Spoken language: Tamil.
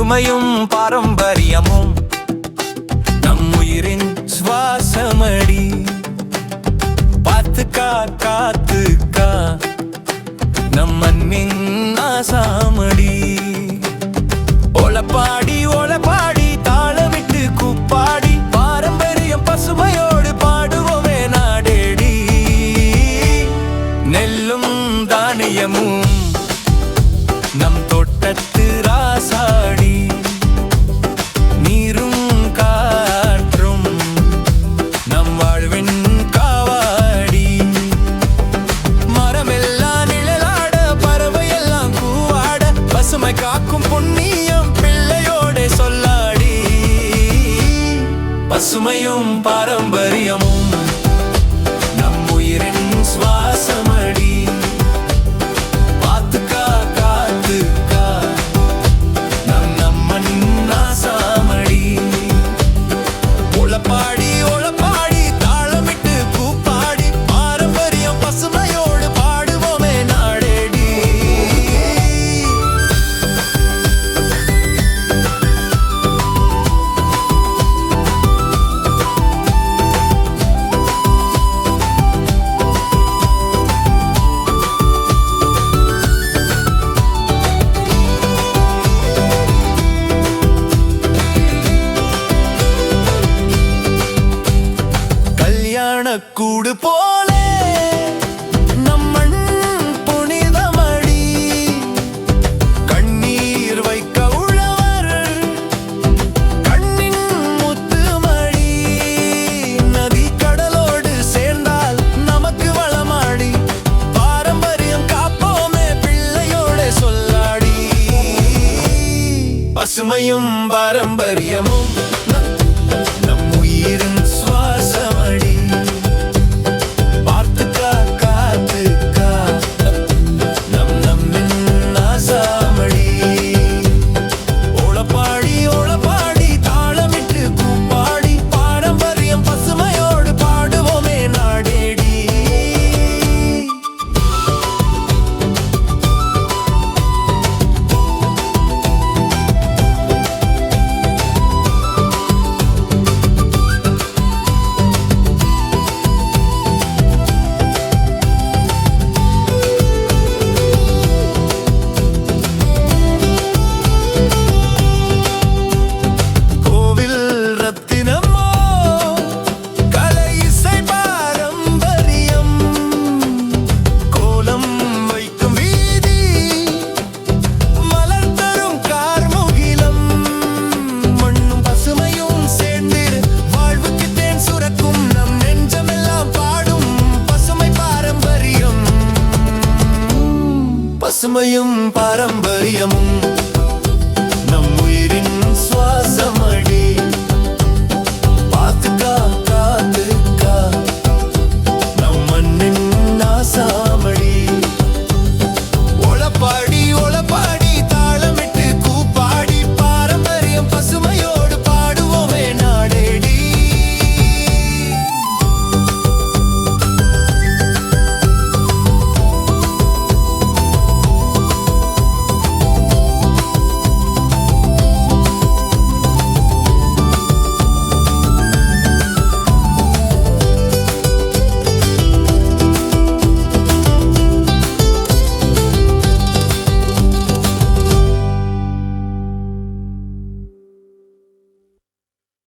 பசுமையும் பாரம்பரியமும் நம் உயிரின் சுவாசமடி பார்த்துக்கா காத்துக்கா நம் மண்ணின் ஆசாமடி. ஒளப்பாடி ஒளப்பாடி தாளமிட்டு கூப்பாடி பாரம்பரியம் பசுமையோடு பாடுவோமே நாடேடி. நெல்லும் தானியமும் நம் தோட்டத்து ராசாடி. உன்னை காக்கும் புண்ணியம் பிள்ளையோட சொல்லாடி. பசுமையும் பாரம்பரியமும் மணக்கூடு போலே. நம்மண் புனிதமடி. கண்ணீர் வைக்க உழவர் கண்ணின் முத்துமடி. நதி கடலோடு சேர்ந்தால் நமக்கு வளமாடி. பாரம்பரியம் காப்போமே பிள்ளையோட சொல்லாடி. பசுமையும் பாரம்பரியமும் பசுமையும் பாரம்பரியமும் நம் உயிரின் சுவாசம்